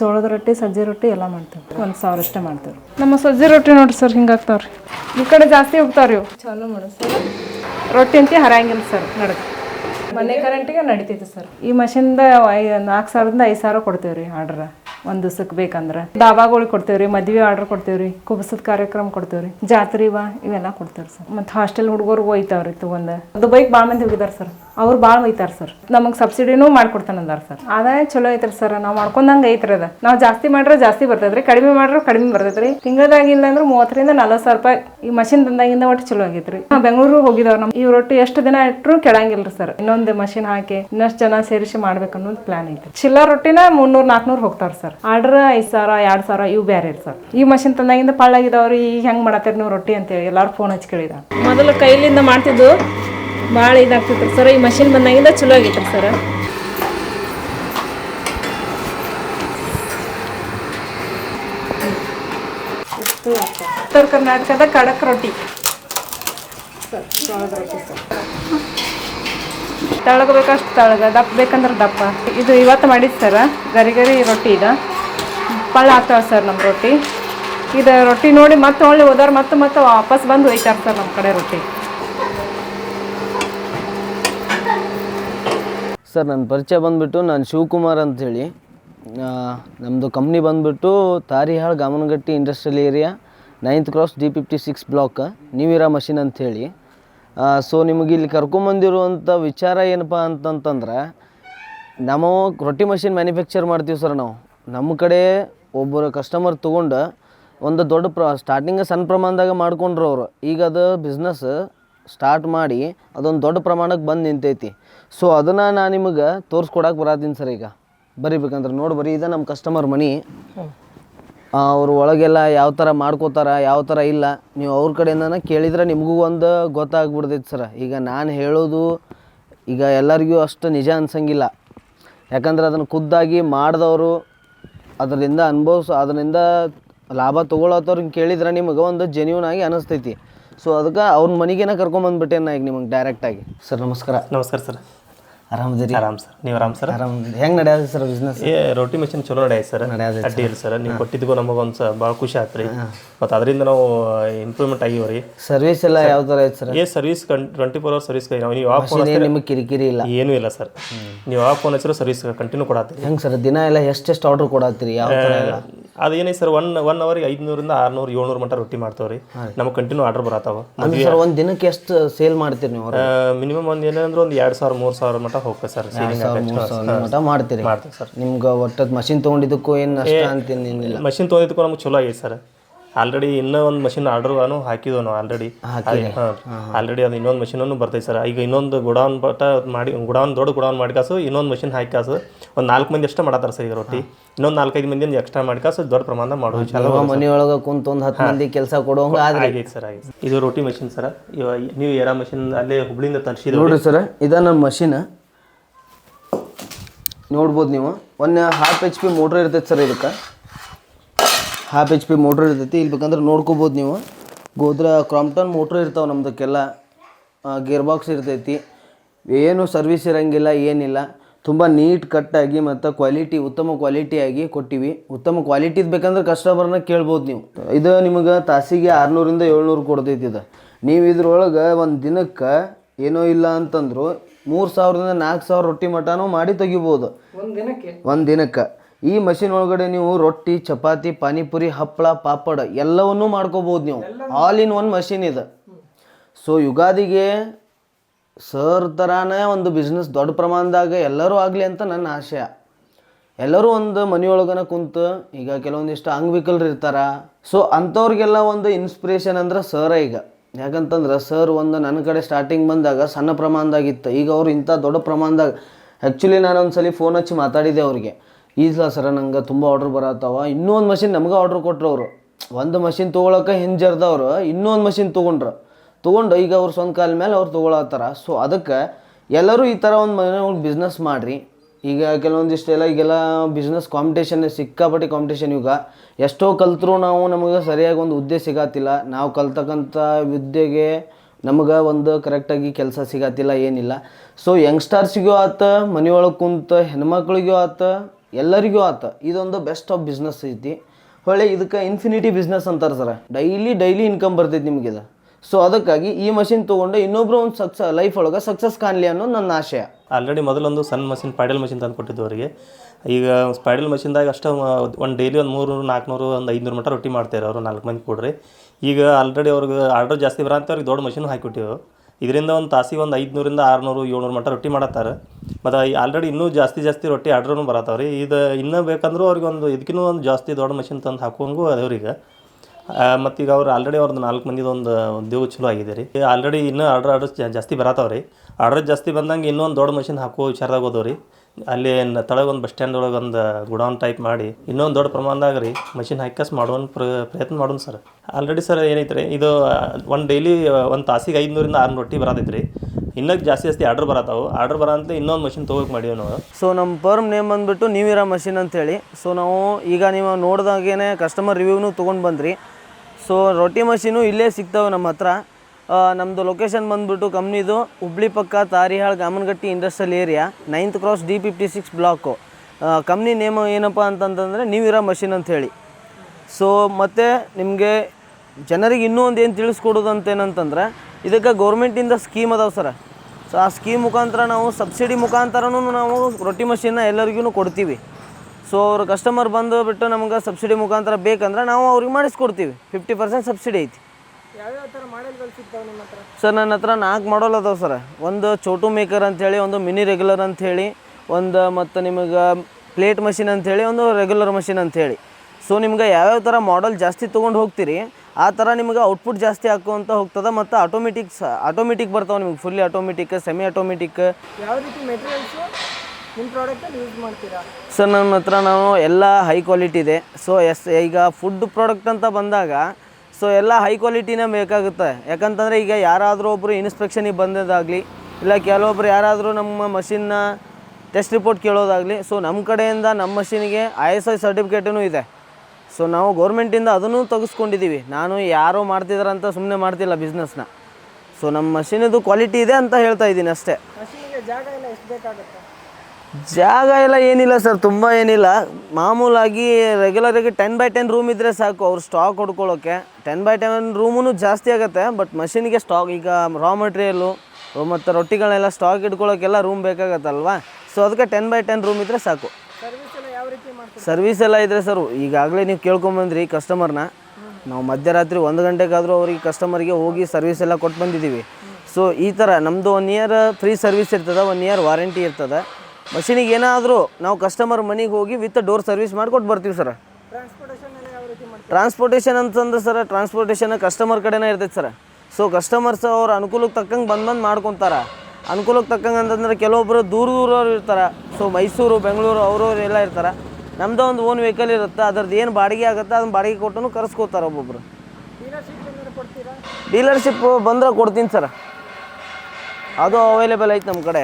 ಜೋಳದ ರೊಟ್ಟಿ ಸಜ್ಜೆ ರೊಟ್ಟಿ ಎಲ್ಲ ಮಾಡ್ತೇವೆ ಒಂದು ಸಾವಿರ ಅಷ್ಟೇ ಮಾಡ್ತೇವೆ ನಮ್ಮ ಸಜ್ಜೆ ರೊಟ್ಟಿ ನೋಡ್ರಿ ಸರ್ ಹಿಂಗಾಗ್ತಾವ್ರಿ ಈ ಕಡೆ ಜಾಸ್ತಿ ಹೋಗ್ತಾವ್ರಿ ಇವು. ಚಾಲು ಮಾಡು ಸರ್. ರೊಟ್ಟಿ ಅಂತ ಹರಂಗಿಲ್ಲ ಸರ್ ನಡಕ್. ಮನೆ ಕರೆಂಟಿಗೆ ನಡೀತೈತೆ ಸರ್. ಈ ಮಷಿನ್ದ ನಾಲ್ಕು ಸಾವಿರದಿಂದ ಐದು ಸಾವಿರ ಕೊಡ್ತೇವೆ ರೀ ಆರ್ಡ್ರ್ ಒಂದು ದಿವ್ಸಕ್ಕೆ ಬೇಕಂದ್ರೆ. ಡಾಬಾಗಳಿಗೆ ಕೊಡ್ತೇವೆ ರೀ ಮದ್ವೆ ಆರ್ಡ್ರ್ ಕೊಡ್ತೇವೆ ರೀ ಕುಬಸದ ಕಾರ್ಯಕ್ರಮ ಕೊಡ್ತೇವೆ ರೀ ಜಾತ್ರೆ ಇವ ಇವೆಲ್ಲ ಕೊಡ್ತೇವೆ ಸರ್. ಮತ್ತು ಹಾಸ್ಟೆಲ್ ಹುಡುಗರು ಒಯ್ತಾವ್ರಿ ರೀ ಅದು ಬೈಕ್ ಭಾಳ ಮಂದಿ ಹೋಗಿದಾರೆ ಸರ್. ಅವ್ರು ಭಾಳ ಒಯ್ತಾರೆ ಸರ್. ನಮಗೆ ಸಬ್ಸಿಡಿನೂ ಮಾಡ್ಕೊಡ್ತಾನಂದಾರ ಸರ್. ಆದಾಯ ಚಲೋ ಐತ್ರಿ ಸರ್, ನಾವು ಮಾಡ್ಕೊಂಡಂಗೆ ಐತ್ರಿ ಅದ. ನಾವು ಜಾಸ್ತಿ ಮಾಡ್ರೆ ಜಾಸ್ತಿ ಬರ್ತೈತ್ರಿ, ಕಡಿಮೆ ಮಾಡ್ರೆ ಕಡಿಮೆ ಬರ್ತೈತ್ರಿ. ತಿಂಗಳದಾಗಿಲ್ಲ ಅಂದ್ರೆ ಮೂವತ್ತರಿಂದ ನಲ್ವತ್ತು ಸಾವಿರ ರೂಪಾಯಿ ಈ ಮಷಿನ್ ತಂದಾಗಿಂದ ಒಟ್ಟು ಚಲೋ ಆಗೈತ್ರಿ. ನಾವು ಬೆಂಗಳೂರು ಹೋಗಿದ್ದಾವ್ ನಮ್ಮ ಈ ರೊಟ್ಟಿ ಎಷ್ಟು ದಿನ ಇಟ್ಟರು ರೀ ಸರ್. ಇನ್ನೊಂದು ಮಷಿನ್ ಹಾಕಿ ಇನ್ನಷ್ಟು ಜನ ಸೇರಿಸಿ ಮಾಡ್ಬೇಕು ಅನ್ನೋದು ಪ್ಲಾನ್ ಐತಿ ಚಿಲ್ಲರ್ ರೊಟ್ಟಿನ ಮುನ್ನೂರು ನಾಲ್ಕುನೂರು ಹೋಗ್ತಾರೆ ಸರ್. ಆರ್ಡರ್ ಐದು ಸಾವಿರ, ಎರಡು ಸಾವಿರ ಇವು ಬೇರೆ ಇರ್ ಸರ್. ಈ ಮಷಿನ್ ತಂದಾಗಿಂದ ಪಳ್ಳಾಗಿದಾವ್ರಿ ಈಗ ಹೆಂಗ್ ಮಾಡತ್ತೀರಿ ನೀವು ರೊಟ್ಟಿ ಅಂತೇಳಿ ಎಲ್ಲಾರು ಫೋನ್ ಹಚ್ಚಿ ಕೇಳಿದ ಮೊದಲು ಕೈಲಿಂದ ಮಾಡ್ತಿದ್ದು ಭಾಳ ಇದಾಗ್ತಿತ್ತು ಸರ್. ಈ ಮಷಿನ್ ಬಂದಾಗಿಂದ ಚಲೋ ಆಗಿತ್ತು ಸರ್. ಉತ್ತರ ಕರ್ನಾಟಕದ ಖಡಕ್ ರೊಟ್ಟಿ. ತಳಗಬೇಕಷ್ಟು ತಳಗ, ದಪ್ಪ ಬೇಕಂದ್ರೆ ದಪ್ಪ. ಇದು ಇವತ್ತು ಮಾಡಿದ್ದು ಸರ್, ಗರಿ ಗರಿ ರೊಟ್ಟಿ ಇದು. ಪಳ್ಳ ಆಗ್ತಾವೆ ಸರ್ ನಮ್ಮ ರೊಟ್ಟಿ. ಇದು ರೊಟ್ಟಿ ನೋಡಿ ಮತ್ತೆ ಒಳ್ಳೆ ಹೋದವ್ರು ಮತ್ತೆ ಮತ್ತೆ ವಾಪಸ್ ಬಂದು ಒಯ್ತಾರೆ ಸರ್ ನಮ್ಮ ಕಡೆ ರೊಟ್ಟಿ. ಸರ್ ನನ್ನ ಪರಿಚಯ ಬಂದುಬಿಟ್ಟು ನಾನು ಶಿವಕುಮಾರ್ ಅಂಥೇಳಿ ನಮ್ಮದು ಕಂಪ್ನಿ ಬಂದುಬಿಟ್ಟು Tarihal Gamanagatti industrial area ninth cross D fifty six block ನೀವಿರಾ machine ಅಂಥೇಳಿ ಸೊ ನಿಮಗೆ ಇಲ್ಲಿ ಕರ್ಕೊಂಬಂದಿರುವಂಥ ವಿಚಾರ ಏನಪ್ಪ ಅಂತಂತಂದ್ರೆ ನಾವು ರೊಟ್ಟಿ ಮಷಿನ್ ಮ್ಯಾನುಫ್ಯಾಕ್ಚರ್ ಮಾಡ್ತೀವಿ ಸರ್ ನಾವು. ನಮ್ಮ ಕಡೆ ಒಬ್ಬರು ಕಸ್ಟಮರ್ ತೊಗೊಂಡು ಒಂದು ದೊಡ್ಡ ಪ್ರ ಸ್ಟಾರ್ಟಿಂಗ್ ಸಣ್ಣ ಪ್ರಮಾಣದಾಗ ಮಾಡ್ಕೊಂಡ್ರು ಅವರು. ಈಗ ಅದು ಬಿಸ್ನೆಸ್ ಸ್ಟಾರ್ಟ್ ಮಾಡಿ ಅದೊಂದು ದೊಡ್ಡ ಪ್ರಮಾಣಕ್ಕೆ ಬಂದು ನಿಂತೈತಿ. ಸೊ ಅದನ್ನು ನಾನು ನಿಮಗೆ ತೋರಿಸ್ಕೊಡಕ್ಕೆ ಬರತ್ತೀನಿ ಸರ್ ಈಗ. ಬರಿಬೇಕಂದ್ರೆ ನೋಡಿ ಬರೀ ಇದೆ ನಮ್ಮ ಕಸ್ಟಮರ್ ಮನಿ. ಅವರು ಒಳಗೆಲ್ಲ ಯಾವ ಥರ ಮಾಡ್ಕೋತಾರ ಯಾವ ಥರ ಇಲ್ಲ ನೀವು ಅವ್ರ ಕಡೆಯಿಂದನೇ ಕೇಳಿದ್ರೆ ನಿಮಗೂ ಒಂದು ಗೊತ್ತಾಗ್ಬಿಡ್ತೈತಿ ಸರ್. ಈಗ ನಾನು ಹೇಳೋದು ಈಗ ಎಲ್ಲರಿಗೂ ಅಷ್ಟು ನಿಜ ಅನ್ಸಂಗಿಲ್ಲ. ಯಾಕಂದ್ರೆ ಅದನ್ನು ಖುದ್ದಾಗಿ ಮಾಡಿದವರು ಅದರಿಂದ ಅನುಭವಿಸ ಅದರಿಂದ ಲಾಭ ತೊಗೊಳತ್ತವ್ರಿಗೆ ಕೇಳಿದ್ರೆ ನಿಮಗೆ ಒಂದು ಜೆನ್ಯೂನ್ ಆಗಿ ಅನಿಸ್ತೈತಿ. ಸೊ ಅದಕ್ಕೆ ಅವ್ರ ಮನೆಗೇನ ಕರ್ಕೊಂಬಂದ್ಬಿಟ್ಟೆ ನಾ ಈಗ ನಿಮಗೆ ಡೈರೆಕ್ಟಾಗಿ ಸರ್ ನಮಸ್ಕಾರ. ನಮಸ್ಕಾರ ಸರ್. ಆರಾಮದಿರಿ ಆರಾಮ್ ಸರ್. ನೀವು ಆರಾಮ್ ಸರ್? ಆರಾಮ್ ಹೆಂಗೆ ನಡೆಯೋದು ಸರ್ ಬಿಸ್ನೆಸ್ ಏ ರೋಟಿ ಮಿಷನ್ ಚಲೋ ನಡೆಯ ಸರ್. ಅಡ್ಡಿ ಇಲ್ಲ ಸರ್. ನೀವು ಕೊಟ್ಟಿದ್ದಕ್ಕೂ ನಮಗೊಂದು ಸ ಭಾಳ ಖುಷಿ ಆಯ್ತು ರೀ ಮತ್ತು ಅದರಿಂದ ನಾವು ಇಂಪ್ರೂವ್ಮೆಂಟ್ ಆಗಿವೆ ರೀ ಸರ್ವಿಸ್ ಎಲ್ಲ ಯಾವ ಥರ ಐತೆ ಸರ್ ಏ service twenty four hour service ನಾವು ನೀವು ಯಾವ ಫೋನ್ ನಿಮಗೆ ಕಿರಿಕಿರಿ ಇಲ್ಲ. ಏನೂ ಇಲ್ಲ ಸರ್ ನೀವು ಯಾವ ಫೋನ್ ಹಚ್ಚಿರೋ ಸರ್ವಿಸ್ ಕಂಟಿನ್ಯೂ ಕೊಡತ್ತೀರಿ. ಹೆಂಗೆ ಸರ್ ದಿನ ಎಲ್ಲ ಎಷ್ಟೆಷ್ಟು ಆರ್ಡ್ರ್ ಕೊಡತ್ತೀರಿ ಯಾವ ಥರ ಎಲ್ಲ? ಅದು ಏನೈತೆ ಸರ್ ಒನ್ ಒನ್ ಅವರ್ಗೆ ಐದುನೂರಿಂದ ಆರುನೂರು ಏಳ್ನೂರು ಮಟ್ಟ ರೊಟ್ಟಿ ಮಾಡ್ತಾವೆ ರೀ ನಮಗೆ ಕಂಟಿನ್ಯೂ ಆರ್ಡರ್ ಬರತ್ತಾವ. ಅಂದ್ರೆ ಸರ್ ಒಂದು ದಿನಕ್ಕೆ ಎಷ್ಟು ಸೇಲ್ ಮಾಡ್ತೀರಿ ನೀವು ಮಿನಿಮಮ್ ಒಂದು ಏನಂದ್ರೆ ಒಂದು ಎರಡು ಸಾವಿರ ಮೂರು ಸಾವಿರ ಮಟ್ಟ ಹೋಗ್ತದೆ ಸರ್ ಮಟ್ಟ ಮಟ ಮಾಡ್ತೀರಿ. ಮಾಡ್ತೀವಿ ಸರ್ ನಿಮ್ಗೆ ಒಟ್ಟದ ಮಷಿನ್ ತೊಗೊಂಡಿದ್ದಕ್ಕೂ ಏನು ನಷ್ಟ ಅಂತೇನಿಲ್ಲ ಮಷಿನ್ ತೊಗೊಂಡಿದ್ದಕ್ಕೂ ನಮ್ಗೆ ಚಲೋ ಆಗಿದೆ ಸರ್ ಆಲ್ರೆಡಿ ಇನ್ನೂ ಒಂದು ಮಷಿನ್ ಆರ್ಡರ್ನು ಹಾಕಿದ್ವು ನಾವು ಆಲ್ರೆಡಿ ಆಲ್ರೆಡಿ ಅದು ಇನ್ನೊಂದು ಮಷಿನನ್ನು ಬರ್ತೈತೆ ಸರ್ ಈಗ ಇನ್ನೊಂದು ಗುಡಾನ್ ಬಟ್ಟ ಮಾಡಿ ಗುಡಾನ್ ದೊಡ್ಡ ಗುಡಾನ್ ಮಾಡಿ ಕಾಸು ಇನ್ನೊಂದು ಮಷಿನ್ ಹಾಕಿ ಕಾಸು ಒಂದು ನಾಲ್ಕು ಮಂದಿ ಅಷ್ಟೇ ಮಾಡತ್ತಾರ ಸರ್ ಈಗ ರೊಟ್ಟಿ. ಇನ್ನೊಂದು ನಾಲ್ಕೈದು ಮಂದಿ ಎಕ್ಸ್ಟ್ರಾ ಮಾಡಿ ಕಾಸು ದೊಡ್ಡ ಪ್ರಮಾಣದ ಮಾಡೋದು ಚಲೋ ಮನೆಯೊಳಗೆ ಕುಂತ ಒಂದು ಹತ್ತು ಮಂದಿ ಕೆಲಸ ಕೊಡೋ ಆಗೈತೆ ಸರ್ ಇದು ರೊಟ್ಟಿ ಮಷಿನ್ ಸರ್ ಇವಾಗ ನೀವು ಏರಾ ಮಷಿನ್ ಅಲ್ಲೇ ಹುಬ್ಳಿಂದ ತರಿಸಿದ್ರು ನೋಡ್ರಿ ಸರ್ ಇದನ್ನ ನಮ್ಮ ಮಷಿನ್ ನೋಡ್ಬೋದು ನೀವು. One half H P motor ಇರ್ತೈತೆ ಸರ್ ಇದಕ್ಕೆ. ಹಾಫ್ ಎಚ್ ಪಿ ಮೋಟ್ರ್ ಇರ್ತೈತಿ. ಇಲ್ಲಿ ಬೇಕಂದ್ರೆ ನೋಡ್ಕೋಬೋದು ನೀವು. ಗೋದ್ರ ಕ್ರಾಂಪ್ಟನ್ ಮೋಟ್ರ್ ಇರ್ತಾವೆ ನಮ್ದಕ್ಕೆಲ್ಲ. ಗೇರ್ ಬಾಕ್ಸ್ ಇರ್ತೈತಿ. ಏನು ಸರ್ವಿಸ್ ಇರೋಂಗಿಲ್ಲ ಏನಿಲ್ಲ. ತುಂಬ ನೀಟ್ ಕಟ್ಟಾಗಿ ಮತ್ತು ಕ್ವಾಲಿಟಿ ಉತ್ತಮ ಕ್ವಾಲಿಟಿಯಾಗಿ ಕೊಟ್ಟಿವಿ. ಉತ್ತಮ ಕ್ವಾಲಿಟಿದು ಬೇಕಂದ್ರೆ ಕಸ್ಟಮರ್ನ ಕೇಳ್ಬೋದು ನೀವು. ಇದು ನಿಮಗೆ ತಾಸಿಗೆ ಆರುನೂರಿಂದ ಏಳ್ನೂರು ಕೊಡ್ತೈತಿ ಇದು. ನೀವು ಇದ್ರೊಳಗೆ ಒಂದು ದಿನಕ್ಕೆ ಏನೋ ಇಲ್ಲ ಅಂತಂದ್ರು ಮೂರು ಸಾವಿರದಿಂದ ನಾಲ್ಕು ಸಾವಿರ ರೊಟ್ಟಿ ಮಟನೂ ಮಾಡಿ ತೆಗಿಬೋದು. ಒಂದು ದಿನಕ್ಕೆ? ಒಂದು ದಿನಕ್ಕೆ. ಈ ಮಷಿನ್ ಒಳಗಡೆ ನೀವು ರೊಟ್ಟಿ, ಚಪಾತಿ, ಪಾನಿಪುರಿ, ಹಪ್ಪಳ, ಪಾಪಡ ಎಲ್ಲವನ್ನೂ ಮಾಡ್ಕೋಬೋದು ನೀವು. ಆಲ್ ಇನ್ ಒನ್ ಮಷಿನ್ ಇದೆ. ಸೊ ಯುಗಾದಿಗೆ ಸರ್ ಥರನೇ ಒಂದು ಬಿಸ್ನೆಸ್ ದೊಡ್ಡ ಪ್ರಮಾಣದಾಗ ಎಲ್ಲರೂ ಆಗಲಿ ಅಂತ ನನ್ನ ಆಶಯ. ಎಲ್ಲರೂ ಒಂದು ಮನೆಯೊಳಗನ ಕುಂತು ಈಗ ಕೆಲವೊಂದಿಷ್ಟು ಅಂಗವಿಕಲರು ಇರ್ತಾರ. ಸೊ ಅಂಥವ್ರಿಗೆಲ್ಲ ಒಂದು ಇನ್ಸ್ಪಿರೇಷನ್ ಅಂದ್ರೆ ಸರ ಈಗ. ಯಾಕಂತಂದ್ರೆ ಸರ್ ಒಂದು ನನ್ನ ಕಡೆ ಸ್ಟಾರ್ಟಿಂಗ್ ಬಂದಾಗ ಸಣ್ಣ ಪ್ರಮಾಣದಾಗಿತ್ತು. ಈಗ ಅವ್ರು ಇಂಥ ದೊಡ್ಡ ಪ್ರಮಾಣದಾಗ ಆ್ಯಕ್ಚುಲಿ ನಾನು ಒಂದ್ಸಲಿ ಫೋನ್ ಹಚ್ಚಿ ಮಾತಾಡಿದೆ ಅವ್ರಿಗೆ. ಇಲ್ಲ ಸರ, ನಂಗೆ ತುಂಬ ಆರ್ಡ್ರ್ ಬರತ್ತವ ಇನ್ನೊಂದು ಮಷಿನ್ ನಮಗೆ ಆರ್ಡ್ರ್ ಕೊಟ್ಟರು ಅವರು. ಒಂದು ಮಷಿನ್ ತೊಗೊಳಕ್ಕೆ ಹಿಂಜರ್ದವ್ರು, ಇನ್ನೊಂದು ಮಷಿನ್ ತೊಗೊಂಡ್ರು. ತೊಗೊಂಡು ಈಗ ಅವ್ರು ಸ್ವಂತ ಕಾಲ ಮೇಲೆ ಅವ್ರು ತೊಗೊಳತ್ತಾರ. ಸೊ ಅದಕ್ಕೆ ಎಲ್ಲರೂ ಈ ಥರ ಒಂದು ಮನೆ ಬಿಸ್ನೆಸ್ ಮಾಡಿರಿ. ಈಗ ಕೆಲವೊಂದಿಷ್ಟೆಲ್ಲ ಈಗೆಲ್ಲ ಬಿಸ್ನೆಸ್ ಕಾಂಪಿಟೇಷನ್ ಸಿಕ್ಕಾಪಟ್ಟೆ ಕಾಂಪಿಟೇಷನ್ ಈಗ ಎಷ್ಟೋ ಕಲ್ತರೂ ನಾವು ನಮಗೆ ಸರಿಯಾಗಿ ಒಂದು ಹುದ್ದೆ ಸಿಗತ್ತಿಲ್ಲ ನಾವು ಕಲ್ತಕ್ಕಂಥ ವಿದ್ಯೆಗೆ ನಮಗೆ ಒಂದು ಕರೆಕ್ಟಾಗಿ ಕೆಲಸ ಸಿಗತ್ತಿಲ್ಲ ಏನಿಲ್ಲ. ಸೊ ಯಂಗ್ಸ್ಟರ್ಸಿಗೂ ಆತ, ಮನೆಯೊಳಗೆ ಕುಂತ, ಹೆಣ್ಮಕ್ಳಿಗೂ ಆತ ಎಲ್ಲರಿಗೂ ಆತ. ಇದೊಂದು ಬೆಸ್ಟ್ ಆಫ್ ಬಿಸ್ನೆಸ್ ಐತಿ. ಹೊಳೆ ಇದಕ್ಕೆ ಇನ್ಫಿನಿಟಿ ಬಿಸ್ನೆಸ್ ಅಂತಾರೆ ಸರ. ಡೈಲಿ ಡೈಲಿ ಇನ್ಕಮ್ ಬರ್ತೈತಿ ನಿಮಗೆ ಇದು. ಸೊ ಅದಕ್ಕಾಗಿ ಈ ಮಷಿನ್ ತೊಗೊಂಡು ಇನ್ನೊಬ್ರು ಒಂದು ಸಕ್ಸ ಲೈಫ್ ಒಳಗೆ ಸಕ್ಸಸ್ ಕಾಣಲಿ ಅನ್ನೋ ನನ್ನ ಆಶಯ. ಆಲ್ರೆಡಿ ಮೊದಲೊಂದು ಸಣ್ಣ ಮಷಿನ್ ಪ್ಯಾಡಲ್ ಮಷಿನ್ ತಂದು ಕೊಟ್ಟಿದ್ದು ಅವರಿಗೆ. ಈಗ ಸ್ಪೈಡಲ್ ಮಷಿನ್ದಾಗ ಅಷ್ಟು ಒಂದು ಡೈಲಿ ಒಂದು ಮೂರು ನಾಲ್ಕುನೂರು ಒಂದು ಐದುನೂರು ಮಟ್ಟ ರೊಟ್ಟಿ ಮಾಡ್ತಾರೆ ಅವರು ನಾಲ್ಕು ಮಂದಿ ಕೊಡ್ರಿ. ಈಗ ಆಲ್ರೆಡಿ ಅವ್ರಿಗೆ ಆರ್ಡರ್ ಜಾಸ್ತಿ ಬರಂತ, ಅವ್ರಿಗೆ ದೊಡ್ಡ ಮಷಿನ್ ಹಾಕಿಕೊಟ್ಟಿವು ಇದರಿಂದ ಒಂದು ತಾಸಿಗೆ ಒಂದು ಐದುನೂರಿಂದ ಆರುನೂರು, ಏಳ್ನೂರು ಮಟ್ಟ ರೊಟ್ಟಿ ಮಾಡತ್ತಾರೆ. ಮತ್ತು ಆಲ್ರೆಡಿ ಇನ್ನೂ ಜಾಸ್ತಿ ಜಾಸ್ತಿ ರೊಟ್ಟಿ ಆರ್ಡ್ರೂ ರೀ ಇದು ಇನ್ನೂ ಬೇಕಂದ್ರೂ ಅವ್ರಿಗೆ ಒಂದು ಇದಕ್ಕಿನ್ನೂ ಒಂದು ಜಾಸ್ತಿ ದೊಡ್ಡ ಮಷಿನ್ ತಂದು ಹಾಕೋಂಗೂ ಈಗ. ಮತ್ತು ಈಗ ಅವ್ರು ಆಲ್ರೆಡಿ ಅವ್ರದ್ದು ನಾಲ್ಕು ಮಂದಿದು ಒಂದು ಉದ್ಯೋಗ ಚಲೋ ಆಗಿದೆ ರೀ. ಆಲ್ರೆಡಿ ಇನ್ನೂ ಆರ್ಡರ್ ಆರ್ಡರ್ಸ್ ಜಾಸ್ತಿ ಬರತ್ತಾವೆ ರೀ ಆರ್ಡ್ರ್ ಜಾಸ್ತಿ ಬಂದಂಗೆ ಇನ್ನೊಂದು ದೊಡ್ಡ ಮಷಿನ್ ಹಾಕೋ ವಿಚಾರದಾಗ ಹೋದವು ರೀ ಅಲ್ಲಿ ತಳಗೊಂದು ಬಸ್ ಸ್ಟ್ಯಾಂಡ್ ಒಳಗೆ ಒಂದು ಗುಡೌನ್ ಟೈಪ್ ಮಾಡಿ ಇನ್ನೊಂದು ದೊಡ್ಡ ಪ್ರಮಾಣದಾಗ ರೀ ಮಷಿನ್ ಹಾಕಸ್ ಮಾಡೋನ್ ಪ್ರ ಪ್ರಯತ್ನ ಮಾಡೋಣ ಸರ್. ಆಲ್ರೆಡಿ ಸರ್ ಏನೈತೆ ರೀ ಇದು ಒಂದು ಡೈಲಿ ಒಂದು ತಾಸಿಗೆ ಐದುನೂರಿಂದ ಆರು ರೊಟ್ಟಿ ಬರತೈತೆ ರೀ ಇನ್ನಕ್ಕೆ ಜಾಸ್ತಿ ಜಾಸ್ತಿ ಆರ್ಡರ್ ಬರತ್ತಾವು ಆರ್ಡರ್ ಬರಂತ ಇನ್ನೊಂದು ಮಷಿನ್ ತೊಗೋಕೆ ಮಾಡೀವಿ ನಾವು. ಸೊ ನಮ್ಮ ಪರ್ಮ್ ನೇಮ್ ಬಂದುಬಿಟ್ಟು ನೀವು ಇರೋ ಮಷಿನ್ ಅಂತೇಳಿ. ಸೊ ನಾವು ಈಗ ನೀವು ನೋಡಿದಾಗೇ ಕಸ್ಟಮರ್ ರಿವ್ಯೂನು ತೊಗೊಂಡು ಬಂದ್ರಿ. ಸೊ ರೊಟ್ಟಿ ಮಷೀನು ಇಲ್ಲೇ ಸಿಗ್ತವೆ ನಮ್ಮ ಹತ್ರ. ನಮ್ಮದು ಲೊಕೇಶನ್ ಬಂದುಬಿಟ್ಟು ಕಂಪ್ನಿದು ಹುಬ್ಳಿ ಪಕ್ಕ Tarihal Gamanagatti industrial area ninth cross D fifty six block company name ಏನಪ್ಪ ಅಂತಂತಂದರೆ ನೀವು ಇರೋ ಮಷಿನ್ ಅಂತ ಹೇಳಿ. ಸೊ ಮತ್ತು ನಿಮಗೆ ಜನರಿಗೆ ಇನ್ನೂ ಒಂದು ಏನು ತಿಳಿಸ್ಕೊಡೋದು ಅಂತೇನಂತಂದರೆ, ಇದಕ್ಕೆ ಗೌರ್ಮೆಂಟಿಂದ ಸ್ಕೀಮ್ ಅದಾವೆ ಸರ್. ಸೊ ಆ ಸ್ಕೀಮ್ ಮುಖಾಂತರ ನಾವು ಸಬ್ಸಿಡಿ ಮುಖಾಂತರನೂ ನಾವು ರೊಟ್ಟಿ ಮಷೀನ್ನ ಎಲ್ಲರಿಗೂ ಕೊಡ್ತೀವಿ. ಸೊ ಅವರು ಕಸ್ಟಮರ್ ಬಂದು ಬಿಟ್ಟು ನಮ್ಗೆ ಸಬ್ಸಿಡಿ ಮುಖಾಂತರ ಬೇಕಂದ್ರೆ ನಾವು ಅವ್ರಿಗೆ ಮಾಡಿಸ್ಕೊಡ್ತೀವಿ. ಫಿಫ್ಟಿ ಪರ್ಸೆಂಟ್ ಸಬ್ಸಿಡಿ ಐತಿ. ಸರ್ ನನ್ನ ಹತ್ರ ನಾಲ್ಕು ಮಾಡಲ್ ಅದಾವೆ ಸರ್. ಒಂದು ಚೋಟು ಮೇಕರ್ ಅಂಥೇಳಿ ಒಂದು ಮಿನಿ ರೆಗ್ಯುಲರ್ ಅಂಥೇಳಿ ಒಂದು ಮತ್ತು ನಿಮಗೆ ಪ್ಲೇಟ್ ಮಷಿನ್ ಅಂಥೇಳಿ ಒಂದು ರೆಗ್ಯುಲರ್ ಮಷಿನ್ ಅಂಥೇಳಿ ಸೊ ನಿಮ್ಗೆ ಯಾವ್ಯಾವ ಥರ ಮಾಡಲ್ ಜಾಸ್ತಿ ತೊಗೊಂಡು ಹೋಗ್ತೀರಿ ಆ ಥರ ನಿಮ್ಗೆ ಔಟ್ಪುಟ್ ಜಾಸ್ತಿ ಹಾಕುವಂತ ಹೋಗ್ತದೆ ಮತ್ತು ಆಟೋಮೆಟಿಕ್ ಆಟೋಮೆಟಿಕ್ ಬರ್ತಾವೆ ನಿಮ್ಗೆ. ಫುಲ್ಲಿ ಆಟೋಮೆಟಿಕ್ ಸೆಮಿ ಆಟೋಮೆಟಿಕ್ ಯಾವ ರೀತಿ ಮೆಟೀರಿಯಲ್ಸು ನಿಮ್ಮ ಪ್ರಾಡಕ್ಟಲ್ಲಿ ಯೂಸ್ ಮಾಡ್ತೀರಾ? ಸರ್ ನನ್ನ ಹತ್ರ ನಾವು ಎಲ್ಲ ಹೈ ಕ್ವಾಲಿಟಿ ಇದೆ. ಸೊ ಎಸ್ ಈಗ ಫುಡ್ ಪ್ರಾಡಕ್ಟ್ ಅಂತ ಬಂದಾಗ ಸೊ ಎಲ್ಲ ಹೈ ಕ್ವಾಲಿಟಿನೇ ಬೇಕಾಗುತ್ತೆ. ಯಾಕಂತಂದರೆ ಈಗ ಯಾರಾದರೂ ಒಬ್ಬರು ಇನ್ಸ್ಪೆಕ್ಷನಿಗೆ ಬಂದದಾಗಲಿ ಇಲ್ಲ ಕೆಲವೊಬ್ರು ಯಾರಾದರೂ ನಮ್ಮ ಮಷಿನ್ನ ಟೆಸ್ಟ್ ರಿಪೋರ್ಟ್ ಕೇಳೋದಾಗಲಿ ಸೊ ನಮ್ಮ ಕಡೆಯಿಂದ ನಮ್ಮ ಮಷಿನಿಗೆ ಐ ಎಸ್ ಐ ಸರ್ಟಿಫಿಕೇಟೂ ಇದೆ. ಸೊ ನಾವು ಗೌರ್ಮೆಂಟಿಂದ ಅದನ್ನು ತೆಗೆಸ್ಕೊಂಡಿದ್ದೀವಿ ನಾನು ಯಾರೋ ಮಾಡ್ತಿದಾರಂತ ಸುಮ್ಮನೆ ಮಾಡ್ತಿಲ್ಲ ಬಿಸ್ನೆಸ್ನ ಸೊ ನಮ್ಮ ಮಷಿನದು ಕ್ವಾಲಿಟಿ ಇದೆ ಅಂತ ಹೇಳ್ತಾ ಇದ್ದೀನಿ ಅಷ್ಟೇ. ಜಾಗ ಎಲ್ಲ ಎಷ್ಟು ಬೇಕಾಗುತ್ತೆ? ಜಾಗ ಎಲ್ಲ ಏನಿಲ್ಲ ಸರ್ ತುಂಬ ಏನಿಲ್ಲ. ಮಾಮೂಲಾಗಿ ರೆಗ್ಯುಲರಾಗಿ ಟೆನ್ ಬೈ ಟೆನ್ ರೂಮ್ ಇದ್ದರೆ ಸಾಕು ಅವ್ರು ಸ್ಟಾಕ್ ಹೊಡ್ಕೊಳ್ಳೋಕ್ಕೆ ಟೆನ್ ಬೈ ಟೆನ್ ರೂಮೂ ಜಾಸ್ತಿ ಆಗುತ್ತೆ ಬಟ್ ಮಷಿನ್ಗೆ ಸ್ಟಾಕ್ ಈಗ ರಾ ಮಟೀರಿಯಲು ಮತ್ತು ರೊಟ್ಟಿಗಳನ್ನೆಲ್ಲ ಸ್ಟಾಕ್ ಇಟ್ಕೊಳ್ಳೋಕ್ಕೆಲ್ಲ ರೂಮ್ ಬೇಕಾಗತ್ತಲ್ವಾ? ಸೊ ಅದಕ್ಕೆ ಟೆನ್ ಬೈ ಟೆನ್ ರೂಮ್ ಇದ್ದರೆ ಸಾಕು. ಸರ್ವಿಸ್ ಎಲ್ಲ ಇದ್ರೆ ಸರ್ ಈಗಾಗಲೇ ನೀವು ಕೇಳ್ಕೊಂಬಂದ್ರಿ ಕಸ್ಟಮರ್ನ ನಾವು ಮಧ್ಯರಾತ್ರಿ ಒಂದು ಗಂಟೆಗಾದರೂ ಅವ್ರಿಗೆ ಕಸ್ಟಮರ್ಗೆ ಹೋಗಿ ಸರ್ವಿಸ್ ಎಲ್ಲ ಕೊಟ್ಟು ಬಂದಿದ್ದೀವಿ. ಸೊ ಈ ಥರ ನಮ್ಮದು ಒನ್ ಇಯರ್ ಫ್ರೀ ಸರ್ವಿಸ್ ಇರ್ತದೆ ಒನ್ ಇಯರ್ ವಾರಂಟಿ ಇರ್ತದೆ. ಮಷಿನಿಗೆ ಏನಾದರೂ ನಾವು ಕಸ್ಟಮರ್ ಮನೆಗೆ ಹೋಗಿ ವಿತ್ ಡೋರ್ ಸರ್ವಿಸ್ ಮಾಡಿಕೊಟ್ಟು ಬರ್ತೀವಿ ಸರ್ ಟ್ರಾನ್ಸ್ಪೋರ್ಟೇಷನ್ ಅಂತಂದ್ರೆ ಸರ್ ಟ್ರಾನ್ಸ್ಪೋರ್ಟೇಷನ್ ಕಸ್ಟಮರ್ ಕಡೆನೇ ಇರ್ತೈತೆ ಸರ್ ಸೊ ಕಸ್ಟಮರ್ಸ್ ಅವ್ರ ಅನುಕೂಲಕ್ಕೆ ತಕ್ಕಂಗೆ ಬಂದು ಬಂದು ಮಾಡ್ಕೊತಾರೆ. ಅನುಕೂಲಕ್ಕೆ ತಕ್ಕಂಗೆ ಅಂತಂದ್ರೆ ಕೆಲವೊಬ್ಬರು ದೂರ ದೂರವ್ರು ಇರ್ತಾರೆ. ಸೊ ಮೈಸೂರು ಬೆಂಗಳೂರು ಅವ್ರವ್ರು ಎಲ್ಲ ಇರ್ತಾರೆ. ನಮ್ಮದೇ ಒಂದು ಓನ್ ವೆಹಿಕಲ್ ಇರುತ್ತೆ. ಅದ್ರದ್ದು ಏನು ಬಾಡಿಗೆ ಆಗುತ್ತೆ ಅದನ್ನ ಬಾಡಿಗೆ ಕೊಟ್ಟು ಕರ್ಸ್ಕೋತಾರೆ ಒಬ್ಬೊಬ್ರು. ಡೀಲರ್ಶಿಪ್ ಬಂದ್ರೆ ಕೊಡ್ತೀನಿ ಸರ್ ಅದು ಅವೈಲೇಬಲ್ ಐತೆ ನಮ್ಮ ಕಡೆ.